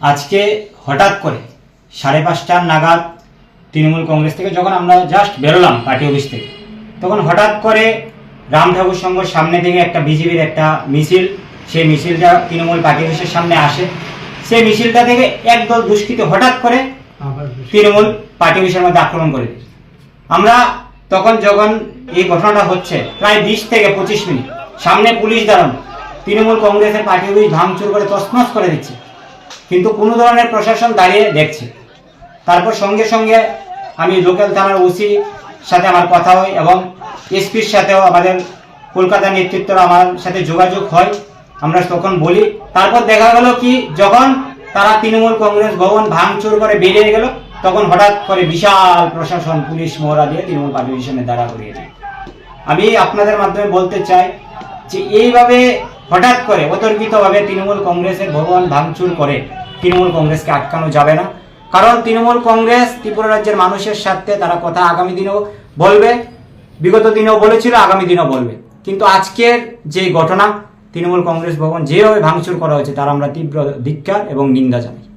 আজকে হঠাৎ করে সাড়ে পাঁচটার নাগাদ তৃণমূল কংগ্রেস থেকে যখন আমরা জাস্ট বেরোলাম পার্টি অফিস থেকে তখন হঠাৎ করে রাম ঠাকুর সংঘর সামনে থেকে একটা বিজেপির একটা মিছিল সেই মিছিলটা তৃণমূল পার্টি অফিসের সামনে আসে। সেই মিছিলটা থেকে একদল দুষ্কৃতী হঠাৎ করে তৃণমূল পার্টি অফিসের মধ্যে আক্রমণ করে আমরা তখন যখন এই ঘটনাটা হচ্ছে প্রায় বিশ থেকে পঁচিশ মিনিট সামনে পুলিশ দাঁড়ানো তৃণমূল কংগ্রেসের পার্টি অফিস ভাঙচুর করে তছনছ করে দিচ্ছে। কিন্তু কোনো ধরনের প্রশাসন দাঁড়িয়ে দেখছে। তারপর সঙ্গে সঙ্গে আমি লোকাল থানার ওসি সাথে আমার কথা হয় এবং এসপির সাথেও আমাদের কলকাতা নেতৃত্বরা আমার সাথে যোগাযোগ হয়। আমরা তখন বলি। তারপর দেখা গেল কি, যখন তারা তৃণমূল কংগ্রেস ভবন ভাঙচুর করে বেরিয়ে গেল, তখন হঠাৎ করে বিশাল প্রশাসন, পুলিশ, মহড়া দিয়ে তৃণমূল পার্টি সামনে দাঁড়া করিয়ে দেয়। আমি আপনাদের মাধ্যমে বলতে চাই যে এইভাবে হঠাৎ করে অতর্কিতভাবে তৃণমূল কংগ্রেসের ভবন ভাঙচুর করে তৃণমূল কংগ্রেসকে আটকানো যাবে না। কারণ তৃণমূল কংগ্রেস ত্রিপুরা রাজ্যের মানুষের স্বার্থে তারা কথা আগামী দিনেও বলবে, বিগত দিনেও বলেছিল, আগামী দিনেও বলবে। কিন্তু আজকের যে ঘটনা, তৃণমূল কংগ্রেস ভবন যেভাবে ভাঙচুর করা হয়েছে, তার আমরা তীব্র ধিক্ষার এবং নিন্দা জানাই।